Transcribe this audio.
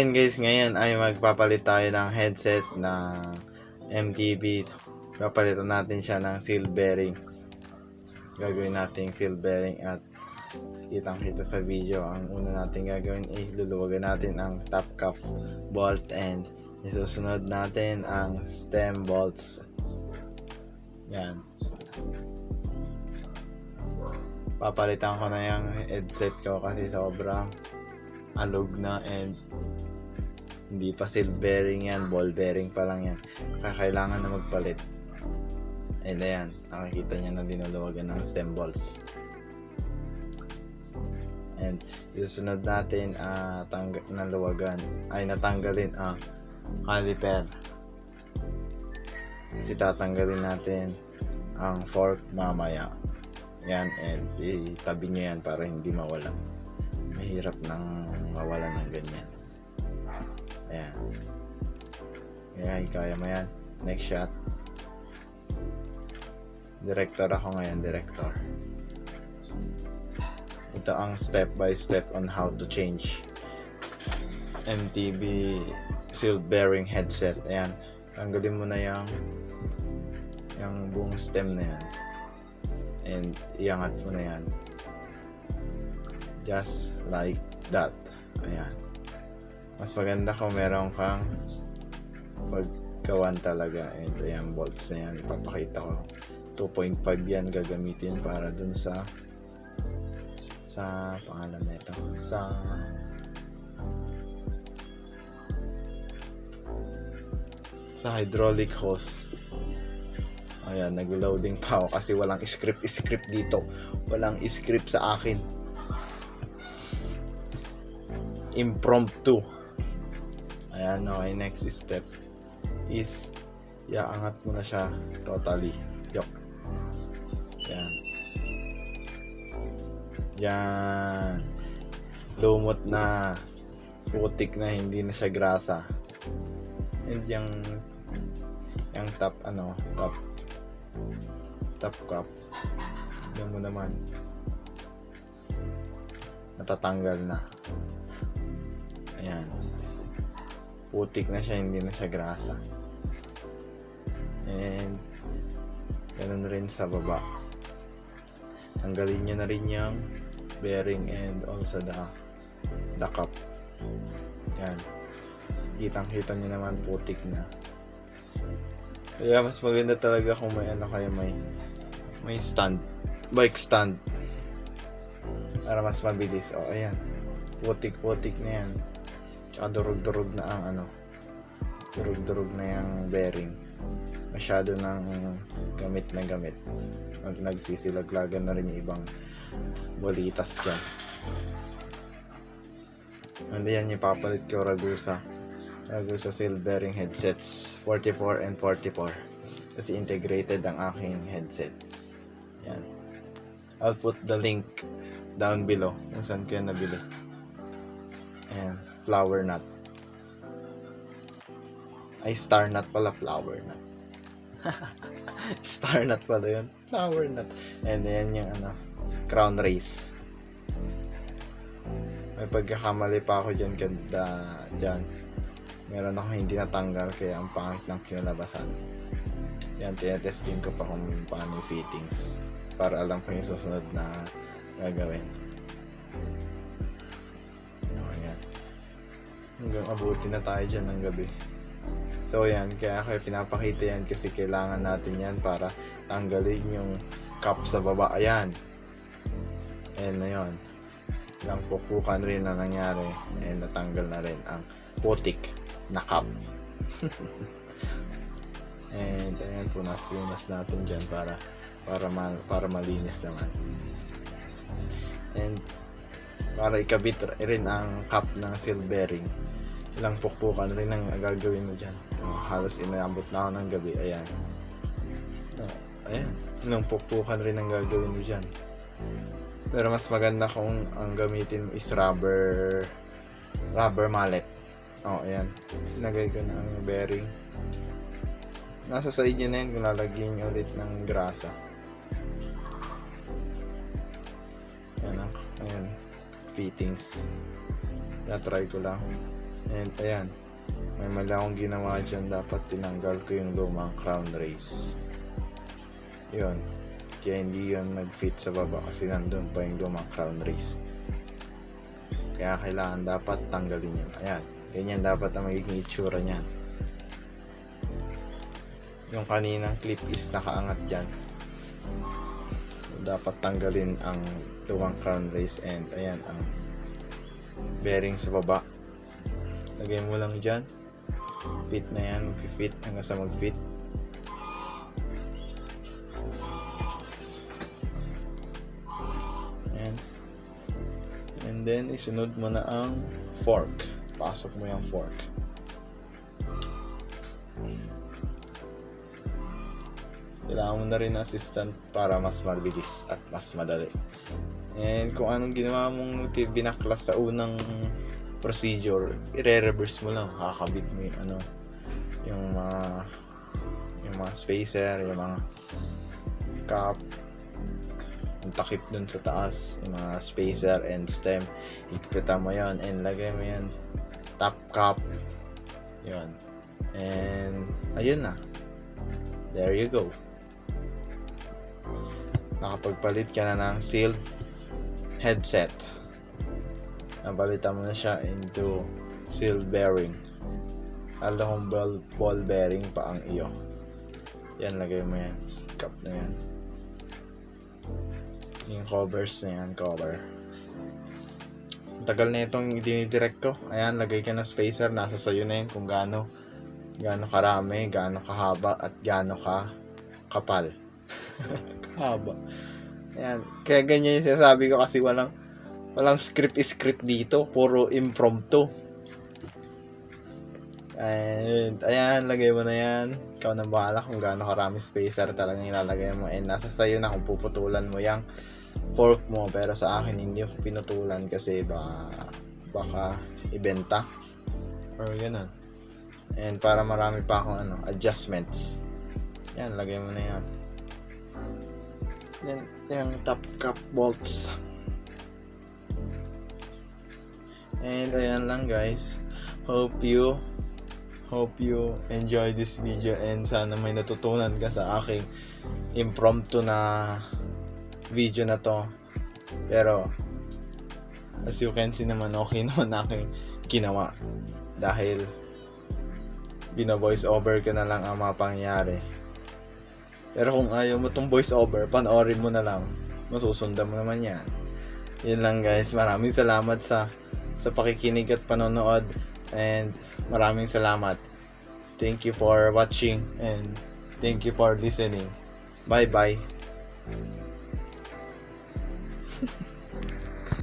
ayun guys, ngayon ay magpapalit tayo ng headset na MTB. Papalitan natin siya ng seal bearing. Gagawin natin seal bearing at kitang kita sa video. Ang una natin gagawin ay luluwagan natin ang top cap bolt and isusunod natin ang stem bolts. Yan. Papalitan ko na yung headset ko kasi sobrang alog na and hindi pa seal bearing yan, ball bearing pa lang yan. Kakailangan na magpalit. And ayan, nakikita niya na dinulawagan ng stem balls. And susunod natin uh, tangga- naluwagan ay natanggalin ang caliper. Kasi tatanggalin natin ang fork mamaya. Yan, and itabi nyo yan para hindi mawala. Mahirap nang mawala ng ganyan. Ayan. Ayan, kaya mo yan. Next shot. Director ako ngayon, director. Ito ang step by step on how to change MTB seal bearing headset. Ayan. Tanggalin mo na yung yung buong stem na yan. And iangat mo na yan. Just like that. Ayan. Mas maganda kung meron kang pagkawan talaga. And ayan, bolts na yan. Ipapakita ko. 2.5 yan gagamitin para dun sa sa pangalan na ito. Sa sa hydraulic hose. Ayan, nag-loading pa ako kasi walang script-script dito. Walang script sa akin. Impromptu. Ayan, okay, next step is iaangat mo na siya totally. Joke. Yan. Yan. Lumot na. Putik na, hindi na siya grasa. And yung yung top ano, top top cup. Yan mo naman. Natatanggal na. Ayan. Putik na siya, hindi na siya grasa. And ganun rin sa baba. Tanggalin nyo na rin yung bearing and also the the cup. Yan. Kitang kita nyo naman putik na. Kaya mas maganda talaga kung may ano kayo may may stand. Bike stand. Para mas mabilis. O, ayan. Putik-putik na yan. Tsaka durug-durug na ang ano. Durug-durug na yung bearing. Masyado ng gamit na gamit. Mag nagsisilaglagan na rin yung ibang bolitas dyan. And yan yung papalit ko Ragusa. Ragusa seal bearing headsets 44 and 44. Kasi integrated ang aking headset. Yan. I'll put the link down below kung saan ko yan nabili. Ayan, flower nut. Ay, star nut pala, flower nut. star nut pala yun. Flower nut. And then yung ano, crown race. May pagkakamali pa ako dyan kada dyan. Meron ako hindi natanggal kaya ang pangit ng kinalabasan. Yan, tinetesting ko pa kung paano yung fittings. Para alam ko yung susunod na gagawin. Hanggang abuti na tayo dyan ng gabi. So yan, kaya kayo pinapakita yan kasi kailangan natin yan para tanggalin yung cup sa baba. Ayan. Ayan na yun. Ilang pukukan rin na nangyari and natanggal na rin ang putik na cup. and ayan, punas-punas natin dyan para para ma, para malinis naman. And para ikabit rin ang cup ng seal bearing ilang pukpukan rin ang gagawin mo dyan. Oh, halos inaabot na ako ng gabi. Ayan. Oh, ayan. Ilang pukpukan rin ang gagawin mo dyan. Pero mas maganda kung ang gamitin mo is rubber rubber mallet. Oh, ayan. Sinagay ko na ang bearing. Nasa sa inyo na yun kung lalagyan nyo ulit ng grasa. Ayan, ang- ayan. Fittings. Tatry ko lang. And ayan, may mali akong ginawa dyan. Dapat tinanggal ko yung lumang crown race. Yun. Kaya hindi yun nag-fit sa baba kasi nandun pa yung lumang crown race. Kaya kailangan dapat tanggalin yun. Ayan. Ganyan dapat ang magiging itsura niyan. Yung kaninang clip is nakaangat dyan. Dapat tanggalin ang lumang crown race and ayan ang bearing sa baba. Lagay mo lang dyan. Fit na yan. Mag-fit hanggang sa mag-fit. Ayan. And then, isunod mo na ang fork. Pasok mo yung fork. Kailangan mo na rin assistant para mas mabilis at mas madali. And kung anong ginawa mong binaklas sa unang procedure, i-reverse mo lang. Kakabit mo yung ano, yung mga yung mga spacer, yung mga cap, yung takip dun sa taas, yung mga spacer and stem. Higpitan mo yon and lagay mo yan top cap. Yon. And ayun na. There you go. Nakapagpalit ka na ng sealed headset. Napalitan mo na siya into sealed bearing. Alam kong ball, ball bearing pa ang iyo. Yan, lagay mo yan. Cup na yan. Yung covers na yan, cover. Tagal na itong dinidirect ko. Ayan, lagay ka ng spacer. Nasa sayo na yun kung gaano gaano karami, gaano kahaba, at gaano ka kapal. kahaba. Ayan. Kaya ganyan yung sinasabi ko kasi walang walang script-script dito. Puro impromptu. And, ayan, lagay mo na yan. Ikaw na bahala kung gaano karami spacer talagang ilalagay mo. And nasa sayo na kung puputulan mo yung fork mo. Pero sa akin, hindi ko pinutulan kasi ba, baka ibenta. Or ganun. And para marami pa akong ano, adjustments. Yan, lagay mo na yan. Then, yung top cap bolts. And ayan lang guys. Hope you hope you enjoy this video and sana may natutunan ka sa aking impromptu na video na to. Pero as you can see naman okay naman aking ginawa dahil bina voice over ko na lang ang mga pangyayari. Pero kung ayaw mo tong voice over, panoorin mo na lang. Masusundan mo naman yan. Yun lang guys. Maraming salamat sa sa pakikinig at panonood and maraming salamat. Thank you for watching and thank you for listening. Bye bye.